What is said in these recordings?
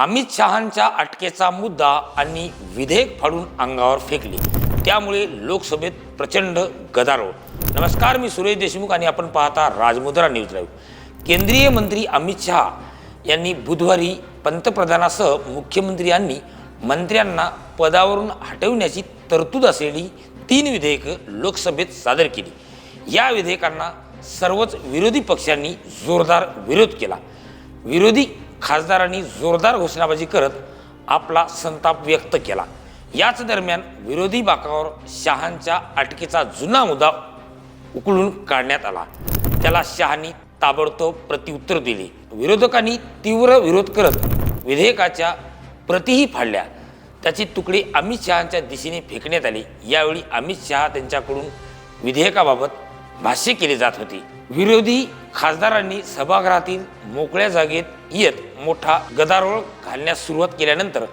अमित शहांच्या अटकेचा मुद्दा आणि विधेयक फाडून अंगावर फेकले. त्यामुळे लोकसभेत प्रचंड गदारोळ. नमस्कार मी सुरेश देशमुख आणि आपण पाहता राजमुद्रा न्यूज लाईव्ह. केंद्रीय मंत्री अमित शहा यांनी बुधवारी पंतप्रधानासह मुख्यमंत्र्यांनी मंत्र्यांना पदावरून हटविण्याची तरतूद असलेली तीन विधेयकं लोकसभेत सादर केली. या विधेयकांना सर्वच विरोधी पक्षांनी जोरदार विरोध केला. विरोधी खासदारांनी जोरदार घोषणाबाजी करत आपला संताप व्यक्त केला. याच दरम्यान विरोधी बाकावर शहांच्या अटकेचा जुना मुद्दा उकळून काढण्यात आला. त्याला शहानी ताबडतोब प्रत्युत्तर दिले. विरोधकांनी तीव्र विरोध करत विधेयकाच्या प्रतिही फाडल्या. त्याचे तुकडे अमित शहांच्या दिशेने फेकण्यात आले. यावेळी अमित शहा त्यांच्याकडून विधेयकाबाबत भाष्य केले जात होते. विरोधी खासदारांनी सभागृहातील मोकळ्या जागेत येत मोठा गदारोळ घालण्यास सुरुवात केल्यानंतर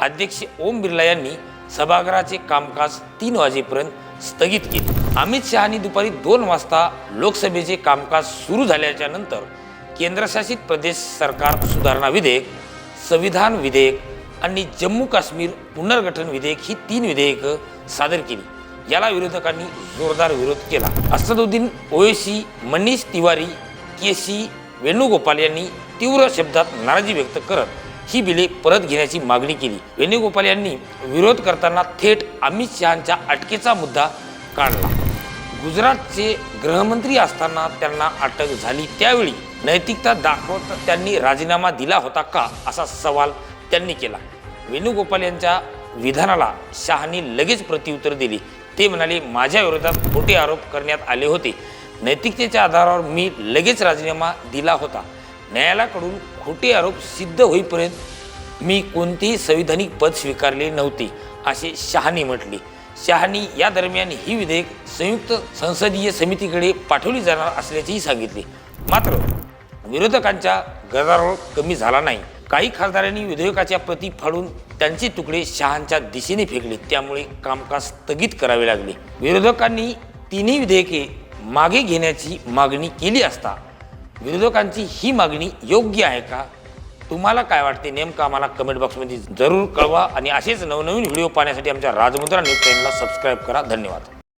अध्यक्ष ओम बिर्ला यांनी सभागृहाचे कामकाज तीन वाजेपर्यंत स्थगित केले. अमित शहानी दुपारी दोन वाजता लोकसभेचे कामकाज सुरू झाल्याच्यानंतर केंद्रशासित प्रदेश सरकार सुधारणा विधेयक संविधान विधेयक आणि जम्मू काश्मीर पुनर्गठन विधेयक ही तीन विधेयकं सादर केली. याला विरोधकांनी जोरदार विरोध केला. असदुद्दीन ओवेसी मनीष तिवारी के सी वेणुगोपाल यांनी तीव्र शब्दात नाराजी व्यक्त करत ही बिले परत घेण्याची मागणी केली. वेणुगोपाल यांनी विरोध करताना थेट अमित शहांच्या अटकेचा मुद्दा काढला. गुजरातचे गृहमंत्री असताना त्यांना अटक झाली त्यावेळी नैतिकता दाखवत त्यांनी राजीनामा दिला होता का असा सवाल त्यांनी केला. वेणुगोपाल यांच्या विधानाला शहानी लगेच प्रत्युत्तर दिले. ते म्हणाले माझ्या विरोधात खोटे आरोप करण्यात आले होते. नैतिकतेच्या आधारावर मी लगेच राजीनामा दिला होता. न्यायालयाकडून खोटे आरोप सिद्ध होईपर्यंत मी कोणतेही संविधानिक पद स्वीकारले नव्हते असे शहानी म्हटले. शहानी या दरम्यान ही विधेयक संयुक्त संसदीय समितीकडे पाठवली जाणार असल्याचेही सांगितले. मात्र विरोधकांच्या गदारोळ कमी झाला नाही. काही खासदारांनी विधेयकाच्या प्रती फाडून त्यांचे तुकडे शहांच्या दिशेने फेकले. त्यामुळे कामकाज स्थगित करावे लागले. विरोधकांनी तिन्ही विधेयके मागे घेण्याची मागणी केली असता विरोधकांची ही मागणी योग्य आहे का? तुम्हाला काय वाटते? नेमकं आम्हाला कमेंट बॉक्समध्ये जरूर कळवा आणि असेच नवनवीन व्हिडिओ पाहण्यासाठी आमच्या राजमुद्रा न्यूज चॅनलला सबस्क्राईब करा. धन्यवाद.